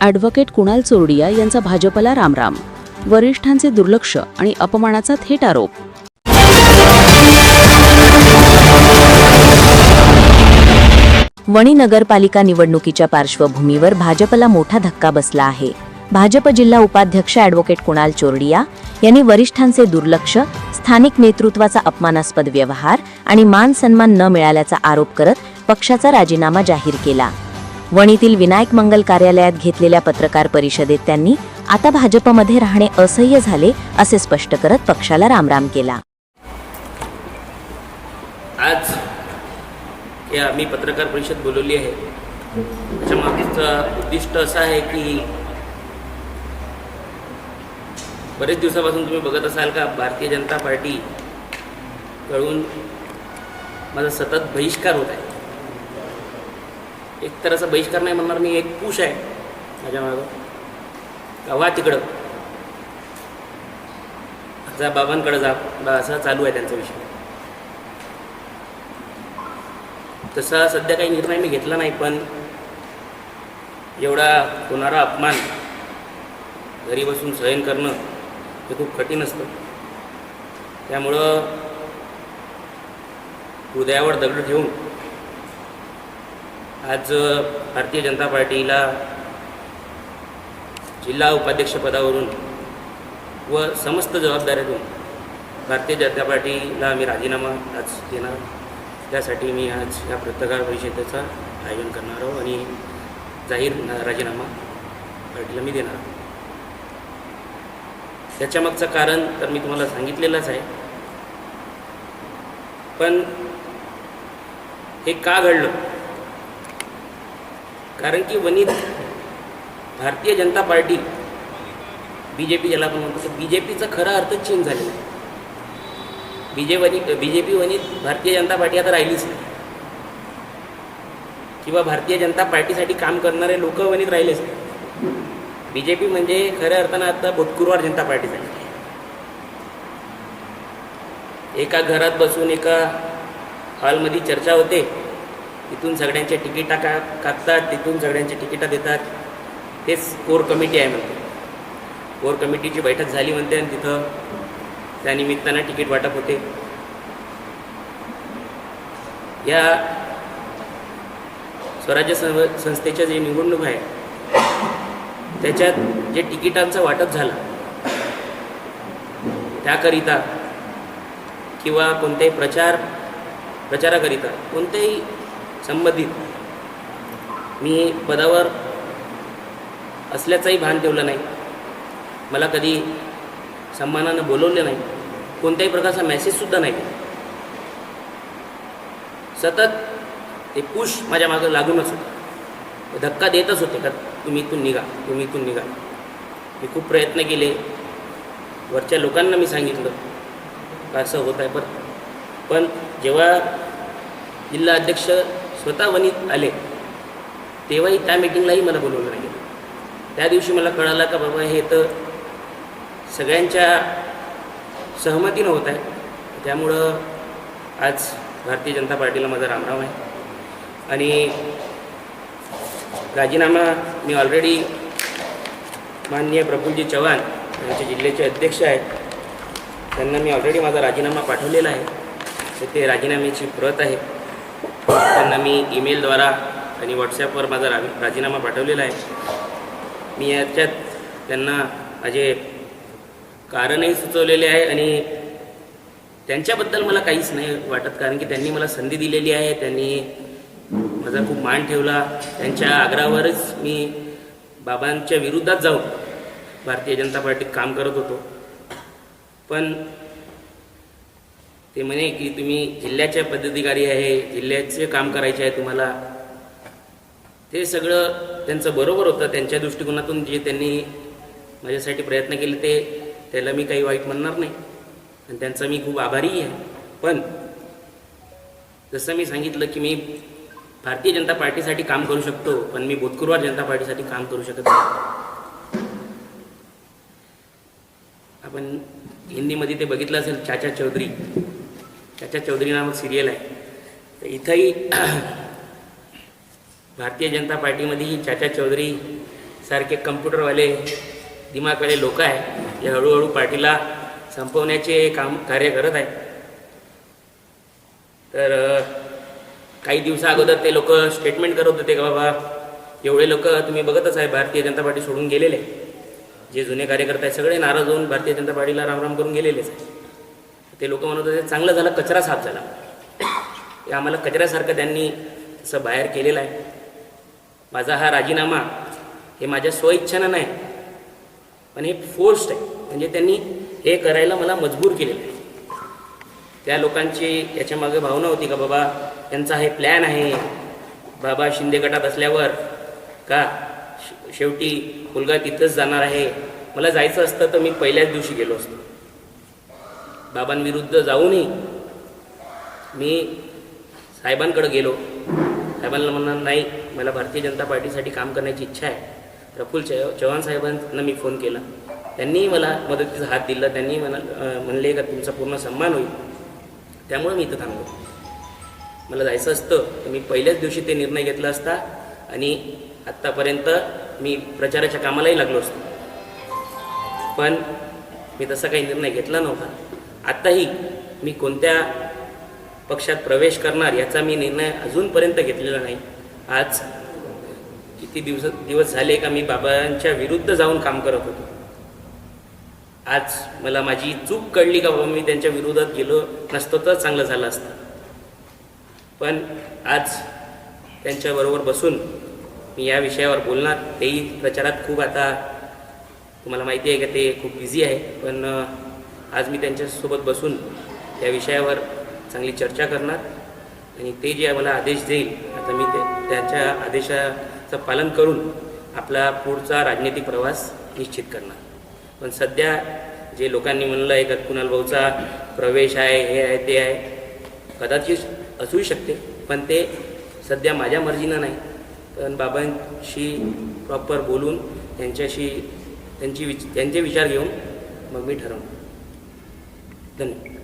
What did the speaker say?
Advocate Kunal Chordia यांचा भाजपला रामराम. वरिष्ठांचे दुर्लक्ष आणि अपमानाचा थेट आरोप. वणी नगरपालिका निवडणुकीच्या पार्श्वभूमीवर भाजपला मोठा धक्का बसला आहे. भाजप जिल्हा उपाध्यक्ष ॲडव्होकेट कुणाल चोरडिया यांनी वरिष्ठांचे दुर्लक्ष स्थानिक नेतृत्वाचा अपमानास्पद व्यवहार आणि मान सन्मान न मिळाल्याचा आरोप करत पक्षाचा राजीनामा जाहीर केला. वणीतील विनायक मंगल कार्यालयात घेतलेल्या पत्रकार परिषदेत त्यांनी आता भाजपमध्ये राहणे असह्य झाले असे स्पष्ट करत पक्षाला रामराम केला. आज या मी पत्रकार परिषद बोलवली आहे. त्याच्या मागचं उद्दिष्ट असं आहे की बरेच दिवसापासून तुम्ही बघत असाल का भारतीय जनता पार्टी कडून माझा सतत बहिष्कार होत आहे. एक तर असा बहिष्कार नाही म्हणणार मी एक पुश आहे माझ्या मागं. वा तिकडं. जा बाबांकडे जा. बा असा चालू आहे त्यांचा विषय. तसा सध्या काही निर्णय मी घेतला नाही पण एवढा होणारा अपमान घरी बसून सहन करणं हे खूप कठीण असतं. त्यामुळं हृदयावर दगड ठेवून आज भारतीय जनता पार्टीला जिल्हा उपाध्यक्षपदावरून व समस्त जबाबदाऱ्यातून भारतीय जनता पार्टीला मी राजीनामा आज देणार. त्यासाठी मी आज या पत्रकार परिषदेचं आयोजन करणार आहोत आणि जाहीर राजीनामा पार्टीला मी देणार त्याच्यामागचं कारण तर मी तुम्हाला सांगितलेलंच आहे. पण हे का घडलं? कारण की Vanit Bharatiya Janata party B J P ज्याला आपण म्हणतो बी जे पीचा खरा अर्थ चेंज झालेला आहे. बी जे वनी B J P Bharatiya Janata party आता राहिलीच नाही. किंवा भारतीय जनता पार्टीसाठी काम करणारे लोक वनित राहिलेच नाही. बी जे पी म्हणजे खऱ्या अर्थानं आता भूतपूर्वार जनता पार्टी झाली एका घरात बसून एका हॉलमध्ये चर्चा होते. तिथून सगळ्यांचे तिकिटा का कापतात तिथून सगळ्यांचे तिकिटा देतात. तेच कोर कमिटी आहे म्हणते. कोर कमिटीची बैठक झाली म्हणते आणि तिथं त्यानिमित्तानं तिकीट वाटप होते. या स्वराज्य सं संस्थेच्या जे निवडणूक आहे त्याच्यात जे तिकिटांचं वाटप झालं त्याकरिता किंवा कोणत्याही प्रचार प्रचाराकरिता कोणत्याही संबंधित. मी पदावर असल्याचंही भान ठेवलं नाही. मला कधी सन्मानानं बोलवलं नाही. कोणत्याही प्रकारचा मेसेजसुद्धा नाही सतत ते पुश माझ्या मागं लागूनच होते. धक्का देतच होते का तुम्ही इथून निघा तुम्ही इथून निघा. मी खूप प्रयत्न केले. वरच्या लोकांना मी सांगितलं का असं होत आहे पण पण जेव्हा जिल्हा अध्यक्ष स्वतः वनीत आले तेव्हाही त्या मीटिंगलाही मला बोलवलं नाही. त्या दिवशी मला कळालं का बाबा हे तर सगळ्यांच्या सहमतीनं होत आहे. त्यामुळं आज भारतीय जनता पार्टीला माझा रामराम आहे. आणि राजीनामा मी ऑलरेडी माननीय प्रफुल्लजी चव्हाण यांचे जिल्ह्याचे अध्यक्ष आहेत. त्यांना मी ऑलरेडी माझा राजीनामा पाठवलेला आहे. तर ते राजीनाम्याची प्रत आहे. त्यांना मी ईमेलद्वारा आणि व्हॉट्सॲपवर माझा रा राजीनामा पाठवलेला आहे. मी याच्यात त्यांना माझे कारणही सुचवलेले आहे आणि त्यांच्याबद्दल मला काहीच नाही वाटत कारण की त्यांनी मला संधी दिलेली आहे त्यांनी माझा खूप मान ठेवला. त्यांच्या आग्रहावरच मी बाबांच्या विरुद्धात जाऊन भारतीय जनता पार्टीत काम करत होतो. पण ते म्हणे की तुम्ही जिल्ह्याचे पदाधिकारी आहे जिल्ह्याचे काम करायचे आहे तुम्हाला. ते सगळं त्यांचं बरोबर होतं. त्यांच्या दृष्टिकोनातून जे त्यांनी माझ्यासाठी प्रयत्न केले ते त्याला मी काही वाईट म्हणणार नाही. आणि त्यांचा मी खूप आभारीही आहे. पण जसं मी सांगितलं की मी भारतीय जनता पार्टीसाठी काम करू शकतो पण मी भूतपूर्वार जनता पार्टीसाठी काम करू शकत नाही. आपण हिंदीमध्ये ते बघितलं असेल चाचा चौधरी. चाचा चौधरी नामक सिरियल आहे. तर इथंही भारतीय जनता पार्टीमध्येही चाचा चौधरी सारखे कम्प्युटरवाले दिमागवाले लोक आहे. जे हळूहळू पार्टीला संपवण्याचे काम कार्य करत आहे तर काही दिवसा अगोदर ते लोक स्टेटमेंट करत होते का बाबा एवढे लोक तुम्ही बघतच आहे भारतीय जनता पार्टी सोडून गेलेले. जे जुने कार्यकर्ते आहेत सगळे नाराज होऊन भारतीय जनता पार्टीला रामराम करून गेलेलेच आहे ते लोक म्हणत होते चांगलं झालं कचरा साफ झाला. हे आम्हाला कचऱ्यासारखं त्यांनी असं बाहेर केलेलं आहे. माझा हा राजीनामा हे माझ्या स्वइच्छेनं नाही पण हे फोर्स्ड आहे. म्हणजे त्यांनी हे करायला मला मजबूर केलेलं आहे. त्या लोकांची याच्यामागे भावना होती का बाबा त्यांचा हे प्लॅन आहे. बाबा शिंदे गटात असल्यावर का शे- शेवटी मुलगा तिथंच जाणार आहे? मला जायचं असतं तर मी पहिल्याच दिवशी गेलो असतो. बाबांविरुद्ध जाऊनही मी साहेबांकडे गेलो. साहेबांना म्हणणार नाही मला भारतीय जनता पार्टीसाठी काम करण्याची इच्छा आहे. प्रफुल च चव्हाण साहेबांना मी फोन केला. त्यांनीही मला मदतीचा हात दिला. त्यांनी मला म्हणले का तुमचा पूर्ण सन्मान होईल. त्यामुळे मी इथं थांबलो. मला जायचं असतं. तर मी पहिल्याच दिवशी ते निर्णय घेतला असता आणि आत्तापर्यंत मी प्रचाराच्या कामालाही लागलो असतो. पण मी तसा काही निर्णय घेतला नव्हता. आत्ताही मी कोणत्या पक्षात प्रवेश करणार याचा मी निर्णय अजूनपर्यंत घेतलेला नाही. आज किती दिवस दिवस झाले का मी बाबांच्या विरुद्ध जाऊन काम करत होतो. आज मला माझी चूक कळली का बाबा मी त्यांच्या विरोधात गेलो नसतो तर चांगलं झालं असतं. पण आज त्यांच्याबरोबर बसून मी या विषयावर बोलणार तेही प्रचारात खूप आता तुम्हाला माहिती आहे का ते खूप बिझी आहे. पण आज मी त्यांच्यासोबत बसून त्या विषयावर चांगली चर्चा करणार आणि ते जे मला आदेश देईल आता मी ते त्यांच्या आदेशाचं पालन करून आपला पुढचा राजनैतिक प्रवास निश्चित करणार. पण सध्या जे लोकांनी म्हणलं आहे का कुणाल भाऊचा प्रवेश आहे हे आहे ते आहे कदाचित असूही शकते पण ते सध्या माझ्या मर्जीनं नाही. पण बाबांशी प्रॉपर बोलून त्यांच्याशी त्यांची विच त्यांचे विचार घेऊन मग मी ठरवणार. ಧನ್ಯವಾದ